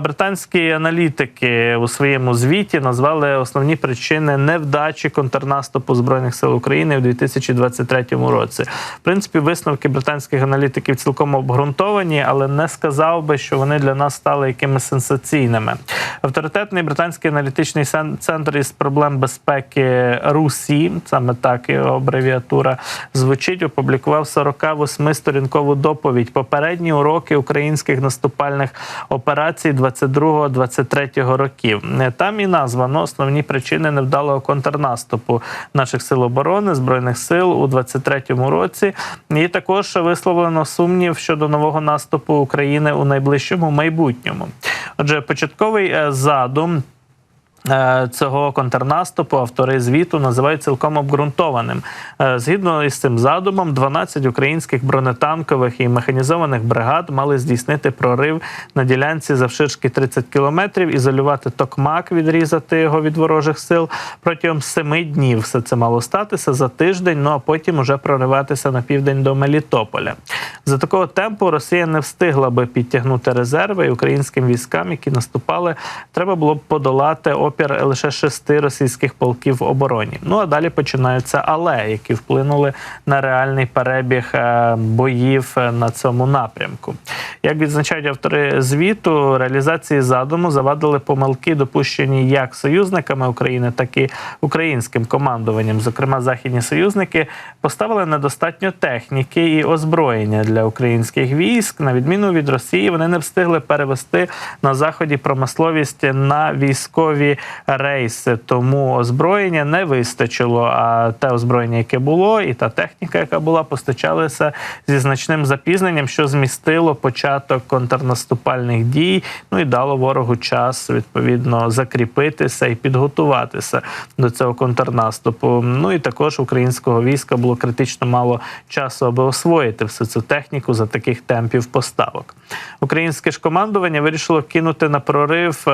Британські аналітики у своєму звіті назвали основні причини невдачі контрнаступу збройних сил України у 2023 році. В принципі, висновки британських аналітиків цілком обґрунтовані, але не сказав би, що вони для нас стали якимись сенсаційними. Авторитетний британський аналітичний центр із проблем безпеки РУСІ, саме так його абревіатура звучить, опублікував 48-сторінкову доповідь. Попередні уроки українських наступальних операцій 22-23 років. Е, Там і названо основні причини невдалого контрнаступу наших сил оборони збройних сил у 23-му році. І також висловлено сумнів щодо нового наступу України у найближчому майбутньому. Отже, початковий е, задум. Е, Цього контрнаступу автори звіту називають цілком обґрунтованим. Е, Згідно із цим задумом, 12 українських бронетанкових і механізованих бригад мали здійснити прорив на ділянці завширшки 30 кілометрів, ізолювати токмак, відрізати його від ворожих сил протягом семи днів. Все це мало статися за тиждень. Ну а потім уже прориватися на південь до Мелітополя. За такого темпу Росія не встигла би підтягнути резерви, і українським військам, які наступали, треба було б подолати опір лише шести російських полків в обороні. Ну а далі починаються але, які вплинули на реальний перебіг е, боїв е, на цьому напрямку. Як відзначають автори звіту, реалізації задуму завадили помилки, допущені як союзниками України, так і українським командуванням. Зокрема, західні союзники поставили недостатньо техніки і озброєння для українських військ. На відміну від Росії, вони не встигли перевести на заході промисловість на військові рейси. Тому озброєння не вистачило. А те озброєння, яке було, і та техніка, яка була, постачалися зі значним запізненням, що змістило початок контрнаступальних дій. Ну і дало ворогу час відповідно закріпитися і підготуватися до цього контрнаступу. Ну і також українського війська було критично мало часу, аби освоїти всю цю техніку за таких темпів поставок. Українське ж командування вирішило кинути на прорив, е,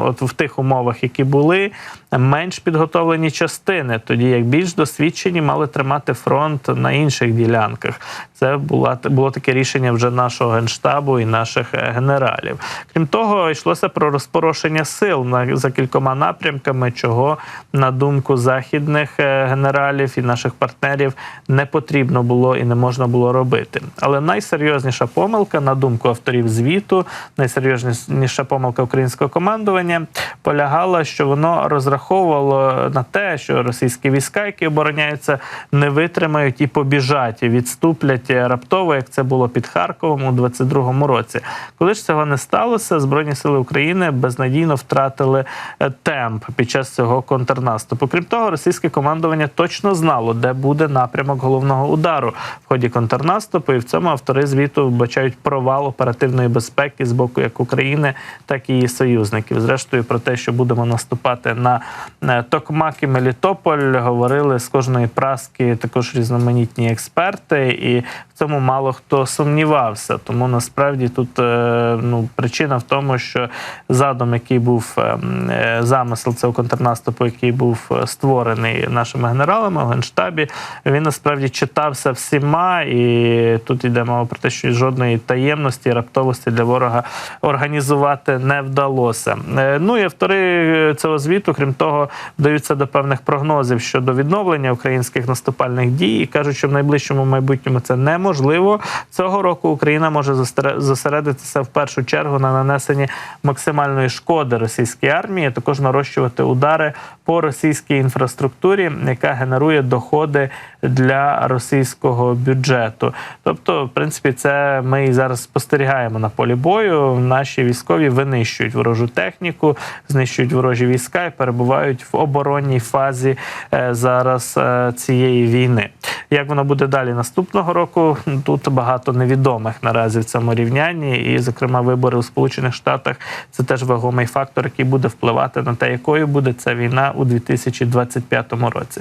от в тих умовах, які були, менш підготовлені частини, тоді як більш досвідчені мали тримати фронт на інших ділянках. Це була було таке рішення вже нашого генштабу і наших е, генералів. Крім того, йшлося про розпорошення сил на за кількома напрямками, чого на думку західних е, генералів і наших партнерів не потрібно було і не можна було робити. Але найсерйозніша помилка, на думку авторів звіту, найсерйозніша помилка українського командування полягала, що воно розраховувало на те, що російські війська, які обороняються, не витримають і побіжать, і відступлять раптово, як це було під Харковом у 22-му році. Коли ж цього не сталося, збройні сили України безнадійно втратили е, темп під час цього контрнаступу. Крім того, російське командування точно знало, де буде напрямок головного удару в ході контрнаступу, і в цьому автори звіту вбачають провал оперативної безпеки з боку як України, так і її союзників. Зрештою, про те, що будемо наступати на е, Токмак і Мелітополь, говорили з кожної праски також різноманітні експерти, і в цьому мало хто сумнівався. Тому насправді тут е, ну причина в тому, що задум, який був е, замисел цього контрнаступу, який був створений нашими генералами у генштабі, він насправді читався всіма, і тут йде мова про те, що жодної таємності, раптовості для ворога організувати не вдалося. Ну і автори цього звіту, крім того, вдаються до певних прогнозів щодо відновлення українських наступальних дій і кажуть, що в найближчому майбутньому це неможливо. Цього року Україна може зосередитися в першу чергу на нанесенні максимальної шкоди російській армії, а також нарощувати удари по російській інфраструктурі, яка генерує доходи для російського бюджету. Тобто, в принципі, це ми і зараз спостерігаємо на полі бою. Наші військові винищують ворожу техніку, знищують ворожі війська і перебувають в оборонній фазі е, зараз е, цієї війни. Як воно буде далі наступного року? Тут багато невідомих наразі в цьому рівнянні, і, зокрема, вибори у Сполучених Штатах це теж вагомий фактор, який буде впливати на те, якою буде ця війна у 2025 році.